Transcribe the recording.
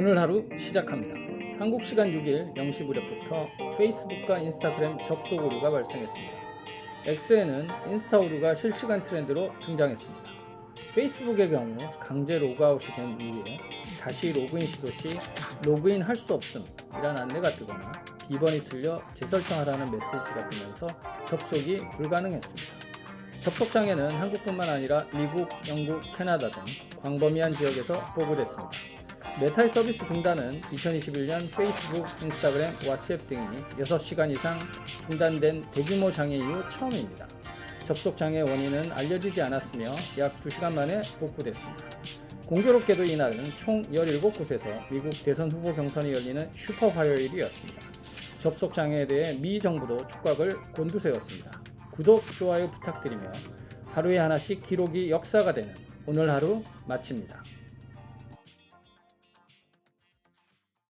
오늘 하루 시작합니다. 한국 시간 6일 0시 무렵부터 페이스북과 인스타그램 접속 오류가 발생했습니다. X에는 인스타 오류가 실시간 트렌드로 등장했습니다. 페이스북의 경우 강제 로그아웃이 된 이후에 다시 로그인 시도 시 로그인 할 수 없음 이란 안내가 뜨거나 비번이 틀려 재설정하라는 메시지가 뜨면서 접속이 불가능했습니다. 접속장애는 한국뿐만 아니라 미국, 영국, 캐나다 등 광범위한 지역에서 보고됐습니다. 메탈 서비스 중단은 2021년 페이스북, 인스타그램, 왓츠앱 등이 6시간 이상 중단된 대규모 장애 이후 처음입니다. 접속 장애 원인은 알려지지 않았으며 약 2시간 만에 복구됐습니다. 공교롭게도 이날은 총 17곳에서 미국 대선 후보 경선이 열리는 슈퍼 화요일이었습니다. 접속 장애에 대해 미 정부도 촉각을 곤두세웠습니다. 구독, 좋아요 부탁드리며 하루에 하나씩 기록이 역사가 되는 오늘 하루 마칩니다.